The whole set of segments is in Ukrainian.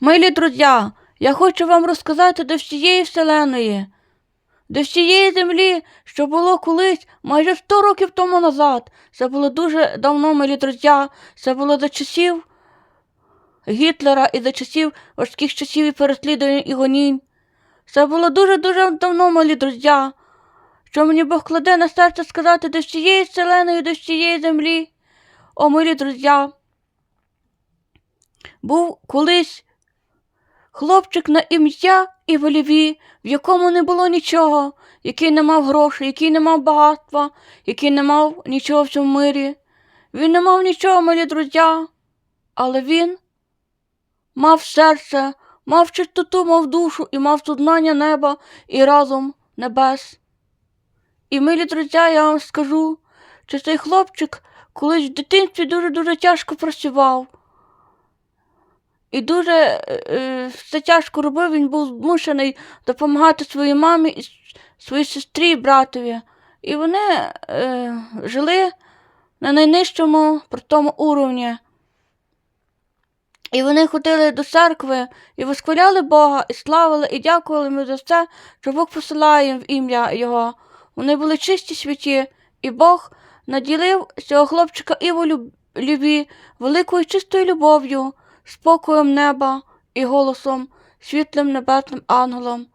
Милі друзі, я хочу вам розказати до всієї вселеної, до всієї землі, що було колись майже 100 років тому назад. Це було дуже давно, милі друзі. Це було за часів Гітлера і за часів важких часів і переслідувань і гонінь. Це було дуже-дуже давно, милі друзі, що мені Бог кладе на серце сказати до всієї вселеної, до всієї землі. О, милі друзі, був колись хлопчик на ім'я Іволіві, в якому не було нічого, який не мав грошей, який не мав багатства, який не мав нічого в цьому мирі. Він не мав нічого, милі друзі, але він мав серце, мав чистоту, мав душу і мав сознання неба і разом небес. І, милі друзі, я вам скажу, що цей хлопчик колись в дитинстві дуже-дуже тяжко працював. І дуже е, е, все тяжко робив, він був змушений допомагати своїй мамі і своїй сестрі і братові. І вони е, жили на найнижчому тому уровні. І вони ходили до церкви і восхваляли Бога, і славили, і дякували йому за все, що Бог посилає їм в ім'я Його. Вони були чисті святі, і Бог наділив цього хлопчика Іву люб- любі великою чистою любов'ю, спокоєм неба і голосом, світлим небесним ангелом.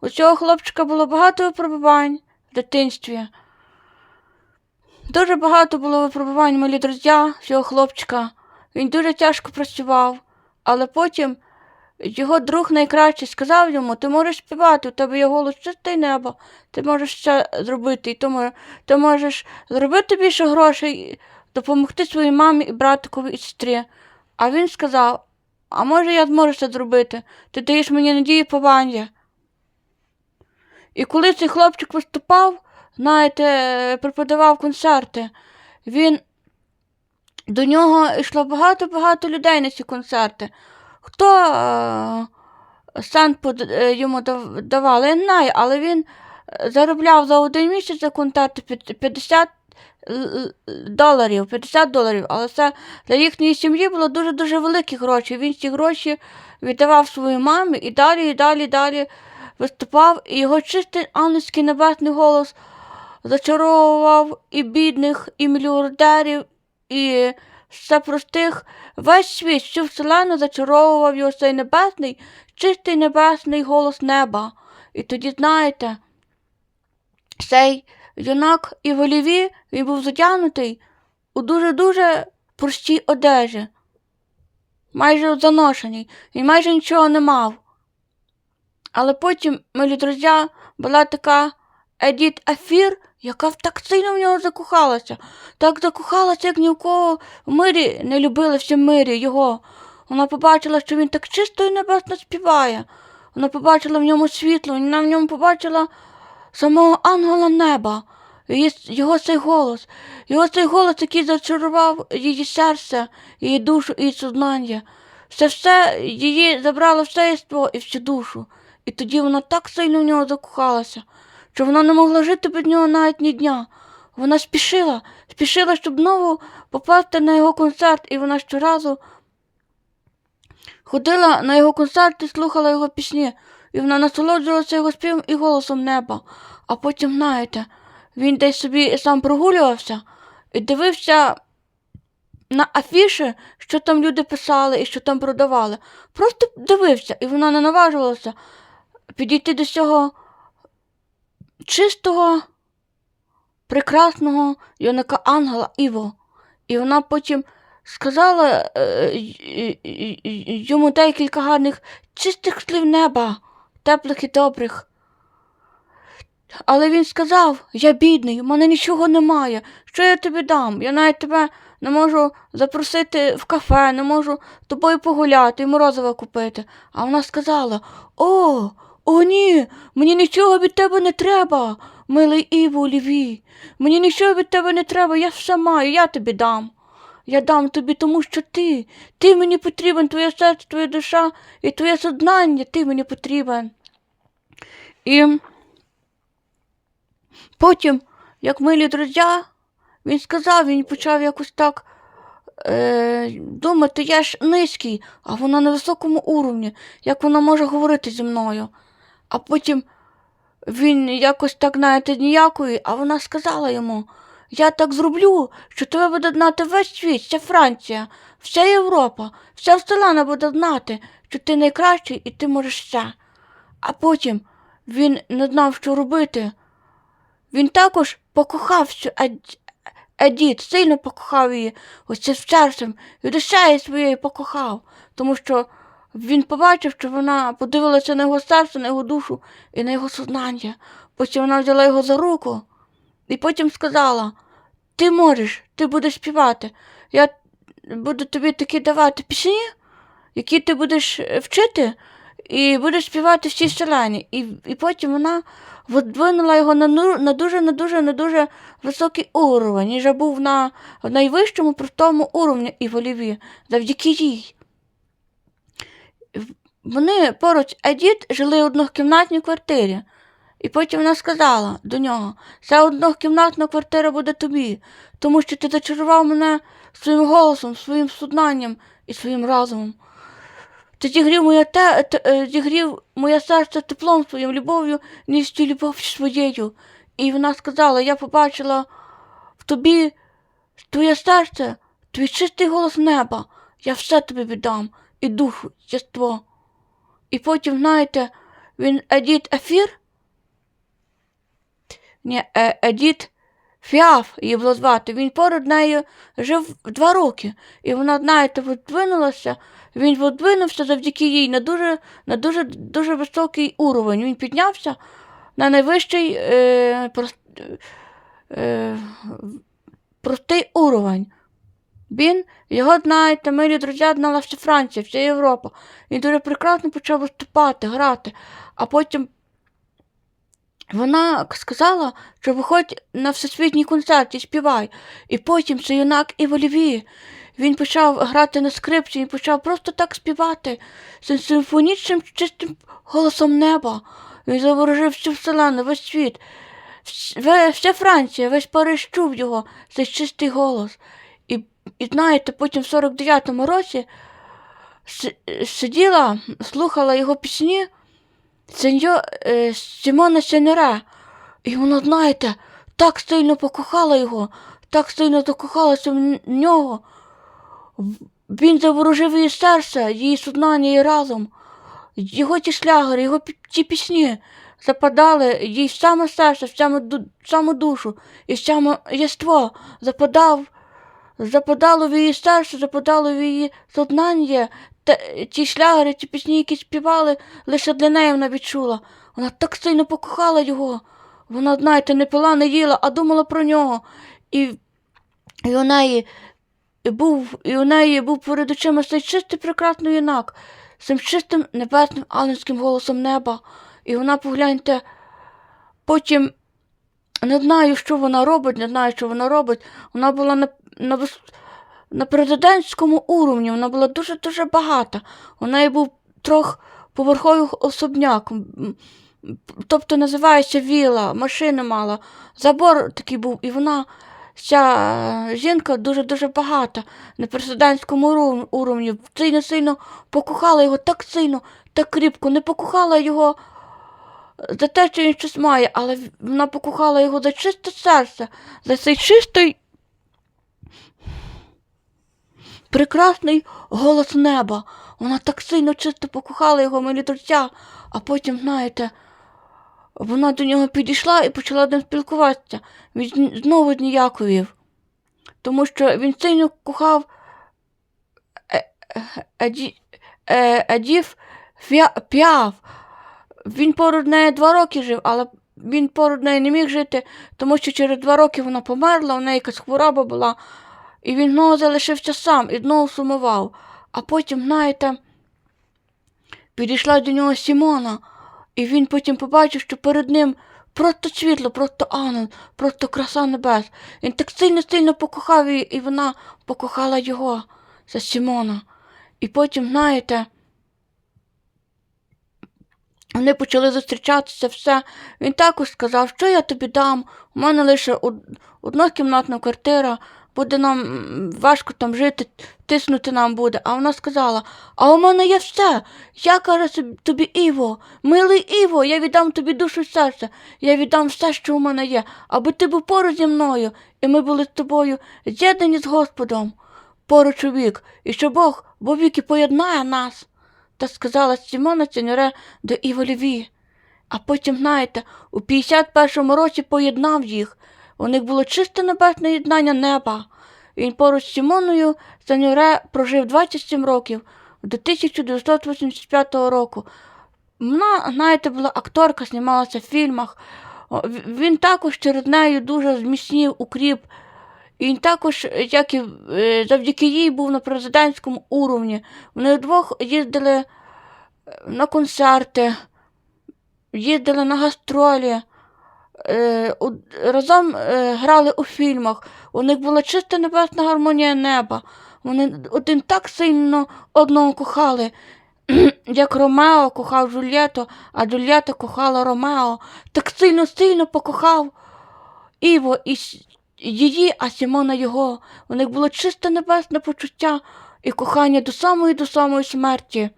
У цього хлопчика було багато випробувань в дитинстві. Дуже багато було випробувань, милі друзі, цього хлопчика. Він дуже тяжко працював, але потім його друг найкращий сказав йому: ти можеш співати, у тебе є голос чисте небо, ти можеш це зробити, і тому ти можеш зробити більше грошей, допомогти своїй мамі і братикові і сестрі. А він сказав: А може я зможу це зробити? Ти даєш мені надії повання. І коли цей хлопчик виступав, знаєте, преподавав концерти, він до нього йшло багато-багато людей на ці концерти. Хто е, сам под- е, йому дав- давали, я не знаю, але він заробляв за один місяць за концерти 50 л- л- доларів, 50 доларів, але це для їхньої сім'ї було дуже-дуже великі гроші. Він ці гроші віддавав своїй мамі і далі, і далі, і далі виступав, і його чистий ангельський небесний голос зачаровував і бідних, і мільярдерів, і все простих. Весь світ, всю вселену зачаровував його цей небесний, чистий небесний голос неба. І тоді, знаєте, цей юнак і в оліві він був затягнутий у дуже-дуже простій одежі, майже заношеній, він майже нічого не мав. Але потім, милі друзі, була така Едіт Афір, яка так сильно в нього закохалася, так закохалася, як ні в кого в мирі не любили всі мирі його. Вона побачила, що він так чисто і небесно співає. Вона побачила в ньому світло, вона в ньому побачила самого ангела неба, його цей голос, його цей голос, який зачарував її серце, її душу її сознання. Все все її забрало все єство і всю душу. І тоді вона так сильно в нього закохалася, що вона не могла жити без нього навіть ні дня. Вона спішила, спішила, щоб знову попасти на його концерт, і вона щоразу ходила на його концерт і слухала його пісні, і вона насолоджувалася його співом і голосом неба. А потім, знаєте, він десь собі сам прогулювався і дивився на афіші, що там люди писали і що там продавали. Просто дивився, і вона не наважувалася підійти до цього чистого, прекрасного юнака ангела Іво. І вона потім сказала е, й- й- йому декілька гарних чистих слів неба, теплих і добрих. Але він сказав: Я бідний, в мене нічого немає. Що я тобі дам? Я навіть тебе не можу запросити в кафе, не можу тобою погуляти і морозиво купити. А вона сказала: О, о, ні, мені нічого від тебе не треба, милий Іво Ліві. Мені нічого від тебе не треба, я все маю, я тобі дам. Я дам тобі, тому що ти, ти мені потрібен, твоє серце, твоя душа і твоє сознання, ти мені потрібен. І потім, як милі друзі, він сказав, він почав якось так е, думати, я ж низький, а вона на високому уровні, як вона може говорити зі мною. А потім він якось так, знаєте, ніякої, а вона сказала йому, я так зроблю, що тебе буде знати весь світ, вся Франція, вся Європа, вся вселена буде знати, що ти найкращий і ти можеш все. А потім він не знав, що робити. Він також покохав цю Ед- Едіт, сильно покохав її, ось це серцем, і душею своєю покохав, тому що він побачив, що вона подивилася на його серце, на його душу і на його сознання. Потім вона взяла його за руку і потім сказала: Ти можеш, ти будеш співати. Я буду тобі такі давати пісні, які ти будеш е, вчити, і будеш співати всі селені. І, і потім вона видвинула його на, ну- на дуже, на дуже, на дуже високий уровень, і вже був на найвищому простому уровні і воліві, завдяки їй. Вони поруч Едіт жили в однокімнатній квартирі. І потім вона сказала до нього: ця однокімнатна квартира буде тобі, тому що ти зачарував мене своїм голосом, своїм суднанням і своїм разумом. Ти зігрів моє, те, те, зігрів моє серце теплом своїм, любов'ю, ністю любов'ю своєю. І вона сказала: Я побачила в тобі твоє серце, твій чистий голос неба. Я все тобі віддам, і і єство. І потім, знаєте, він Едіт Ефір. Ні, е, Едіт Фіаф її було звати. Він поряд нею жив два роки. І вона, знаєте, видвинулася, він видвинувся завдяки їй на дуже, на дуже, дуже високий уровень. Він піднявся на найвищий е, прост, е, простий уровень. Він, його, знаєте, милі друзі, знала вся Франція, вся Європа. Він дуже прекрасно почав виступати, грати, а потім вона сказала, що виходь на всесвітній концерт і співай. І потім цей юнак і в Львові. Він почав грати на скрипці, він почав просто так співати цим симфонічним чистим голосом неба. Він заворожив всю вселену, весь світ. Вся Франція, весь Париж чув його, цей чистий голос. І, і знаєте, потім в 49-му році сиділа, слухала його пісні. Сеньо е, Сімона Сенера. І вона, знаєте, так сильно покохала його, так сильно закохалася в нього. Він заворожив її серце, її сознання і разом. Його ті шлягери, його ті пісні западали їй в саме серце, в саме, в саму душу і в саме єство. Западав, западало в її серце, западало в її сознання. Та, ті шлягери, ті пісні, які співали, лише для неї вона відчула. Вона так сильно покохала його. Вона, знаєте, не пила, не їла, а думала про нього. І, і у неї був, і у неї був перед очима цей чистий прекрасний юнак, з цим чистим небесним ангельським голосом неба. І вона, погляньте, потім не знаю, що вона робить, не знаю, що вона робить. Вона була на, на, на президентському уровні, вона була дуже-дуже багата. У неї був трьохповерховий особняк. Тобто називається віла, машини мала, забор такий був, і вона, ця жінка дуже-дуже багата на президентському уров- уровні, сильно сильно покохала його так сильно, так кріпко, не покохала його за те, що він щось має, але вона покохала його за чисте серце, за цей чистий прекрасний голос неба. Вона так сильно чисто покохала його милі друзі, а потім, знаєте, вона до нього підійшла і почала ним спілкуватися. Він знову зніяковів, тому що він сильно кохав е- е- е- Едів Піаф. Він поруч неї два роки жив, але він поруч неї не міг жити, тому що через два роки вона померла, у неї якась хвороба була, і він знову залишився сам і знову сумував. А потім, знаєте, підійшла до нього Сімона, і він потім побачив, що перед ним просто світло, просто ангел, просто краса небес. Він так сильно-сильно покохав її, і вона покохала його, це Сімона. І потім, знаєте, вони почали зустрічатися, все. Він також сказав, що я тобі дам. У мене лише од- однокімнатна квартира, буде нам важко там жити, тиснути нам буде. А вона сказала: А у мене є все. Я собі- тобі Іво, милий Іво, я віддам тобі душу і серце, я віддам все, що у мене є, аби ти був поруч зі мною, і ми були з тобою з'єднані з Господом. Поруч у вік, і що Бог бо віки поєднає нас. Та сказала Сімона Цінюре до Іво Ліві. А потім, знаєте, у 51-му році поєднав їх. У них було чисте небесне єднання неба. Він поруч з Сімоною Цінюре прожив 27 років до 1985 року. Вона, знаєте, була акторка, знімалася в фільмах. Він також через нею дуже зміцнів укріп. Він також, як і е, завдяки їй, був на президентському уровні. Вони вдвох їздили е, на концерти, їздили на гастролі, разом е, грали у фільмах. У них була чиста небесна гармонія неба. Вони один так сильно одного кохали, як Ромео кохав Джульєту, а Джульєта кохала Ромео. Так сильно-сильно покохав Іво і її, а Сімона його. У них було чисте небесне почуття і кохання до самої до самої смерті.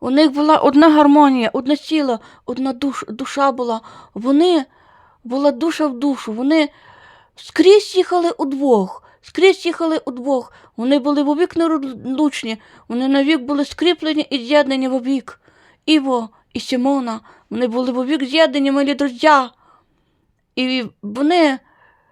У них була одна гармонія, одне тіло, одна душ, душа була. Вони була душа в душу. Вони скрізь їхали удвох, скрізь їхали удвох. Вони були вовік нерозлучні, вони навік були скріплені і з'єднані вовік. Іво і Сімона, вони були вовік з'єднані, милі друзі. І вони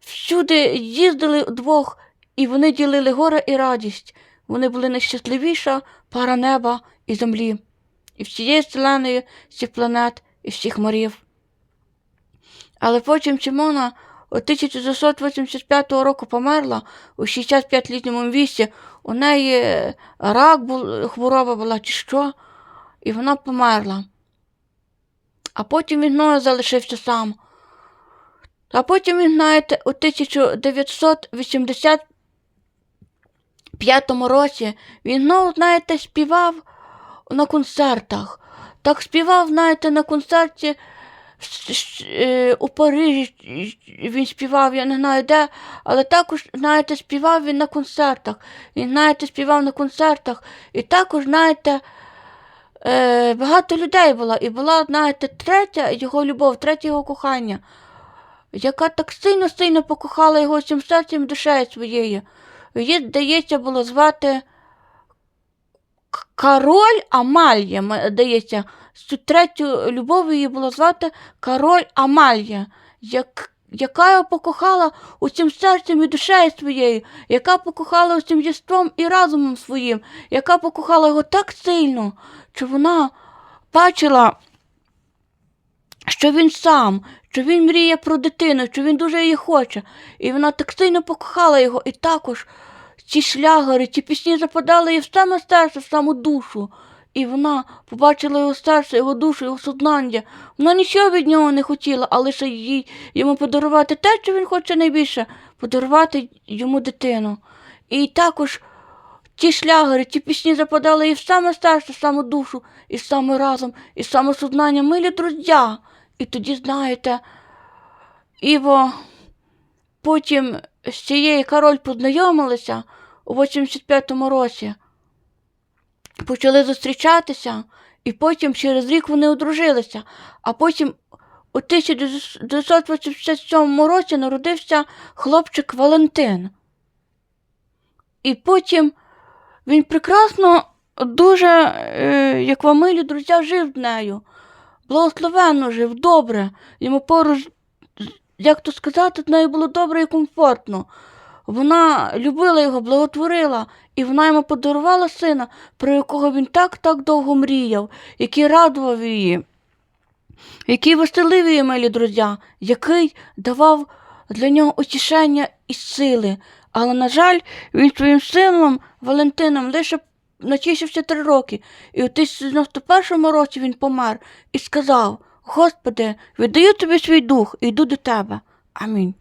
всюди їздили вдвох, і вони ділили горе і радість. Вони були найщасливіша пара неба і землі, і всієї вселеної, всіх планет і всіх морів. Але потім Сімона у 1985 року померла у 65-літньому віці. У неї рак був, хвороба була чи що, і вона померла. А потім він знову залишився сам. А потім він, знаєте, у 1985 році він знову, знаєте, співав на концертах. Так співав, знаєте, на концерті е, у Парижі він співав, я не знаю де, але також, знаєте, співав він на концертах. Він, знаєте, співав на концертах. І також, знаєте, е, багато людей було. І була, знаєте, третя його любов, третє його кохання яка так сильно-сильно покохала його всім серцем душею своєю. Її, здається, було звати Король Амалья, здається, цю третю любов її було звати Король Амалья, як, яка покохала усім серцем і душею своєю, яка покохала усім єством і разумом своїм, яка покохала його так сильно, що вона бачила що він сам, що він мріє про дитину, що він дуже її хоче. І вона так сильно покохала його, і також ці шлягери, ці пісні западали їй в саме серце, в саму душу. І вона побачила його серце, його душу, його сознання. Вона нічого від нього не хотіла, а лише їй, йому подарувати те, що він хоче найбільше, подарувати йому дитину. І також ті шлягери, ті пісні западали їй в саме серце, в саму душу, і саме разом, і саме сознання, милі друзі. І тоді, знаєте, Іво потім з цією король познайомилися у 85-му році, почали зустрічатися, і потім через рік вони одружилися, а потім у 1987 році народився хлопчик Валентин. І потім він прекрасно, дуже, е, як вам милі друзі, жив з нею. Благословенно жив, добре. Йому поруч, як то сказати, з нею було добре і комфортно. Вона любила його, благотворила, і вона йому подарувала сина, про якого він так так довго мріяв, який радував її, який веселив її, милі друзі, який давав для нього утішення і сили. Але, на жаль, він своїм сином Валентином лише натішився три роки, і у 1991 році він помер і сказав: Господи, віддаю тобі свій дух і йду до тебе. Амінь.